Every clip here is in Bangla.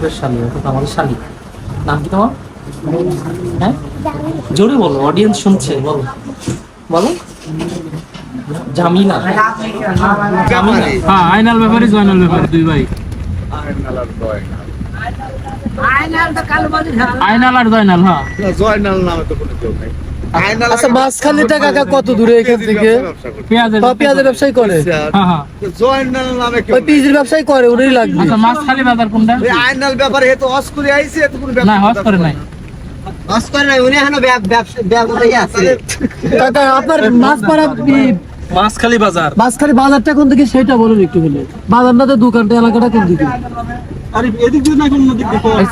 শরীফের শালি অর্থাৎ আমাদের শালি নাম কি তোমার? হ্যাঁ? জোরে বলো অডিয়েন্স শুনছে বলো। বলো। জামিলা। হ্যাঁ আইনাল ব্যাপারে জয়নাল ব্যাপারে দুই ভাই। আইনাল আর জয়নাল। হ্যাঁ। জয়নাল নামে তো কোনো কেউ নাই। আচ্ছা মাঝখানেটা কাকা কত দূরে এখান থেকে? পেঁয়াজের ব্যবসায় করে। হ্যাঁ হ্যাঁ। জয়নাল নামে কেউ ওই পিসির ব্যবসায় করে ওরই লাগবে। আচ্ছা মাছ খালি বাজার কোনটা? এই আয়নাল ব্যাপারে হস করে আইছে এত কোনো না হজ করে নাই। কাকা আপনার মাছ পাড়া মাছখালি বাজার। মাঝখানে বাজারটা কোন দিকে সেটা বলুন একটু হলে বাজার না তো দোকানটা এলাকাটা কোন দিকে?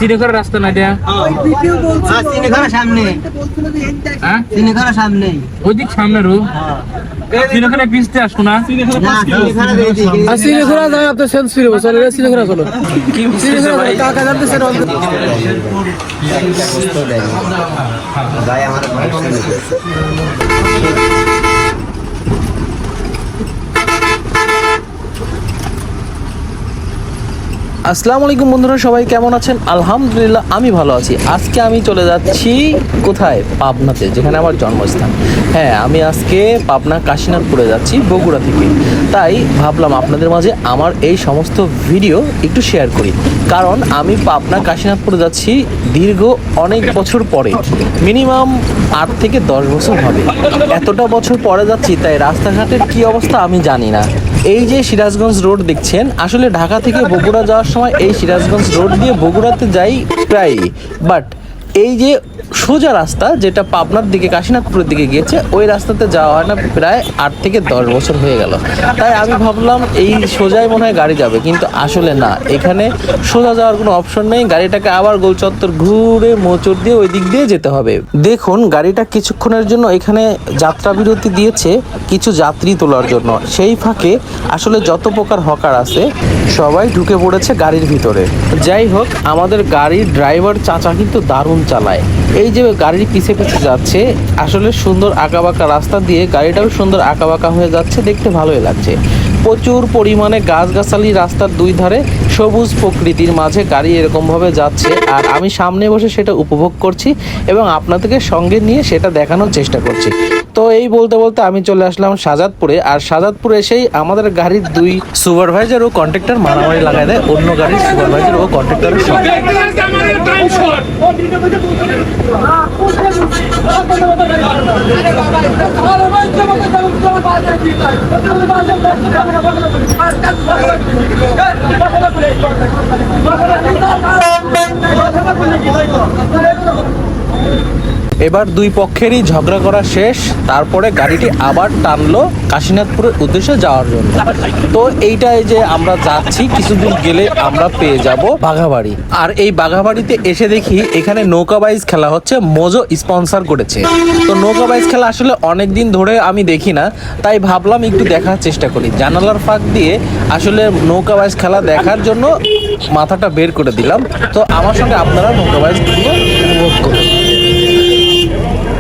চিড়িয়াখানার রাস্তা না এটা? হ্যাঁ ওইদিক সামনে রু। চিড়িয়াখানা পিসতে আসব না? আর যায় আপনার সেন্স ফিরে চলে রে চলো। কি বুঝতেছে সিনেঘোরা ভাই? কাকা আসসালামু আলাইকুম বন্ধুরা, সবাই কেমন আছেন? আলহামদুলিল্লাহ, আমি ভালো আছি। আজকে আমি চলে যাচ্ছি কোথায়? পাবনাতে, যেখানে আমার জন্মস্থান। হ্যাঁ আমি আজকে পাবনা কাশীনাথপুরে যাচ্ছি, বগুড়া থেকে। তাই ভাবলাম আপনাদের মাঝে আমার এই সমস্ত ভিডিও একটু শেয়ার করি। কারণ আমি পাবনা কাশীনাথপুরে যাচ্ছি দীর্ঘ অনেক বছর পরে। মিনিমাম আট থেকে দশ বছর হবে। এতটা বছর পরে যাচ্ছি, তাই রাস্তাঘাটের কি অবস্থা আমি জানি না। এই যে সিরাজগঞ্জ রোড দেখছেন, আসলে ঢাকা থেকে বগুড়া যাওয়ার সময় এই সিরাজগঞ্জ রোড দিয়ে বগুড়াতে যাই প্রায়ই। বাট এই যে সোজা রাস্তা যেটা পাবনার দিকে কাশীনাথপুরের দিকে গিয়েছে, ওই রাস্তাতে যাওয়া হয় না, প্রায় আট থেকে দশ বছর হয়ে গেল। তাই আমি ভাবলাম এই সোজাই মনে হয় গাড়ি যাবে, কিন্তু আসলে না। এখানে সোজা যাওয়ার কোনো অপশন নেই, গাড়িটাকে আবার গোল চত্বর ঘুরে মোচড় দিয়ে ওই দিক দিয়ে যেতে হবে। দেখুন, গাড়িটা কিছুক্ষণের জন্য এখানে যাত্রা বিরতি দিয়েছে, কিছু যাত্রী তোলার জন্য। সেই ফাঁকে আসলে যত প্রকার হকার আছে, সবাই ঢুকে পড়েছে গাড়ির ভিতরে। যাই হোক, আমাদের গাড়ির ড্রাইভার চাচা কিন্তু দারুণ চালায়। এই যে গাড়ির পিছে পিছে যাচ্ছে, আসলে সুন্দর আঁকাবাঁকা রাস্তা দিয়ে গাড়িটাও সুন্দর আঁকাবাঁকা হয়ে যাচ্ছে, দেখতে ভালোই লাগছে। প্রচুর পরিমাণে গাছগাছালি রাস্তার দুই ধারে সবুজ প্রকৃতির মাঝে গাড়ি এরকমভাবে যাচ্ছে আর আমি সামনে বসে সেটা উপভোগ করছি এবং আপনাদেরকে সঙ্গে নিয়ে সেটা দেখানোর চেষ্টা করছি তো এই বলতে বলতে আমি চলে আসলাম সাজাদপুরে আর সাজাদপুরে এসেই আমাদের গাড়ির দুই সুপারভাইজার ও কন্ট্রাক্টর মারামারি লাগাই দেয় অন্য গাড়ির সুপারভাইজার ও কন্ট্রাক্টরের সঙ্গে কথা বলে এবার দুই পক্ষেরই ঝগড়া করা শেষ। তারপরে গাড়িটি আবার টানলো কাশীনাথপুরের উদ্দেশ্যে যাওয়ার জন্য। তো এইটাই যে আমরা যাচ্ছি, কিছুদূর গেলে আমরা পেয়ে যাব বাঘাবাড়ি। আর এই বাঘাবাড়িতে এসে দেখি এখানে নৌকা বাইজ খেলা হচ্ছে, মোজো স্পন্সর করেছে। তো নৌকা বাইজ খেলা আসলে অনেক দিন ধরে আমি দেখি না, তাই ভাবলাম একটু দেখার চেষ্টা করি। জানালার ফাঁক দিয়ে আসলে নৌকা বাইজ খেলা দেখার জন্য মাথাটা বের করে দিলাম। তো আমার সঙ্গে আপনারা নৌকা বাইজগুলো উপভোগ করুন।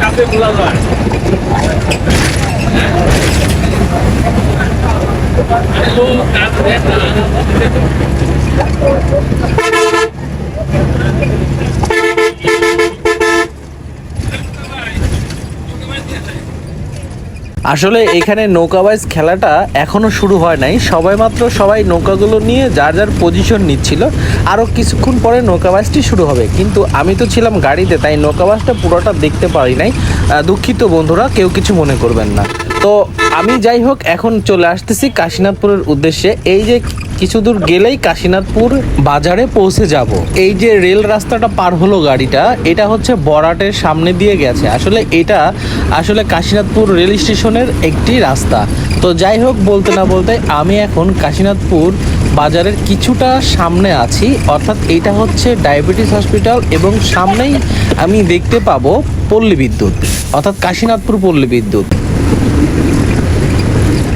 কাপে খোলা যায় আরে ও কাজ দেখ আসলে এখানে নৌকাবাইজ খেলাটা এখনও শুরু হয় নাই। সবাই মাত্র সবাই নৌকাগুলো নিয়ে যার যার পজিশন নিচ্ছিল। আরও কিছুক্ষণ পরে নৌকাবাইজটি শুরু হবে। কিন্তু আমি তো ছিলাম গাড়িতে তাই নৌকাবাইজটা পুরোটা দেখতে পারি নাই। দুঃখিত বন্ধুরা কেউ কিছু মনে করবেন না। তো আমি যাই হোক এখন চলে আসতেছি কাশীনাথপুরের উদ্দেশ্যে। এই যে কিছু দূর গেলেই কাশীনাথপুর বাজারে পৌঁছে যাব। এই যে রেল রাস্তাটা পার হলো গাড়িটা, এটা হচ্ছে বরাটের সামনে দিয়ে গেছে। আসলে এটা আসলে কাশীনাথপুর রেল স্টেশনের একটি রাস্তা। তো যাই হোক, বলতে না বলতে আমি এখন কাশীনাথপুর বাজারের কিছুটা সামনে আছি। অর্থাৎ এটা হচ্ছে ডায়াবেটিস হসপিটাল এবং সামনেই আমি দেখতে পাবো পল্লী বিদ্যুৎ। অর্থাৎ কাশীনাথপুর পল্লী বিদ্যুৎ।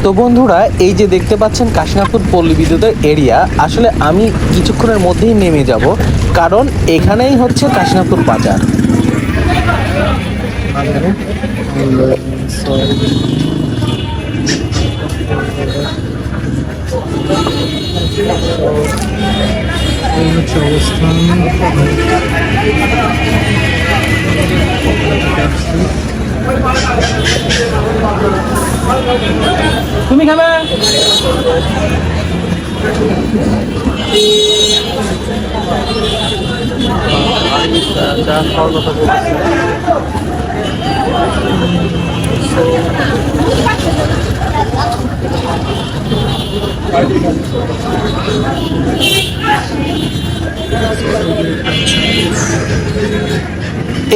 তো বন্ধুরা, এই যে দেখতে পাচ্ছেন কাশিনাপুর পল্লী বিদ্যুতের এরিয়া, আসলে আমি কিছুক্ষণের মধ্যেই নেমে যাব, কারণ এখানেই হচ্ছে কাশিনাপুর বাজার। অবস্থান খাওয়ার কথা বলছি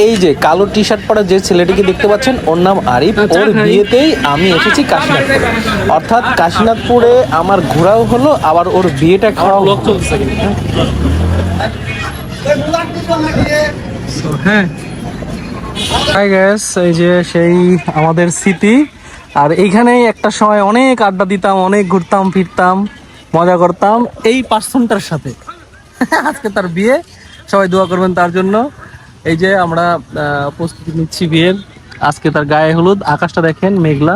এই যে কালো টি শার্ট পরা যে ছেলেটিকে দেখতে পাচ্ছেন ওর নাম আরিফ। আচ্ছা, ওর বিয়েতেই আমি এসেছি কাশীনাথপুর। অর্থাৎ কাশীনাথপুরে আমার ঘোরাও হলো আবার ওর বিয়েটা খাওয়াও হ্যাঁ? গ্যাস এই যে সেই আমাদের স্মৃতি। আর এইখানেই একটা সময় অনেক আড্ডা দিতাম, অনেক ঘুরতাম, ফিরতাম, মজা করতাম এই পার্সনটার সাথে। আজকে তার বিয়ে, সবাই দোয়া করবেন তার জন্য। এই যে আমরা প্রস্তুতি নিচ্ছি বিয়ের। আজকে তার গায়ে হলুদ, আকাশটা দেখেন মেঘলা।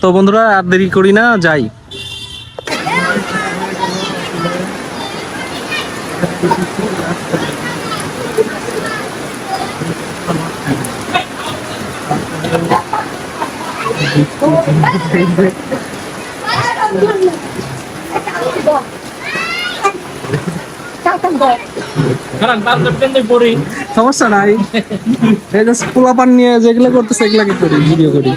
তো বন্ধুরা, আর দেরি করি না, যাই। সমস্যা নাই। এই নিয়ে যেগুলো করতেছে এগুলাকে করি ভিডিও করি।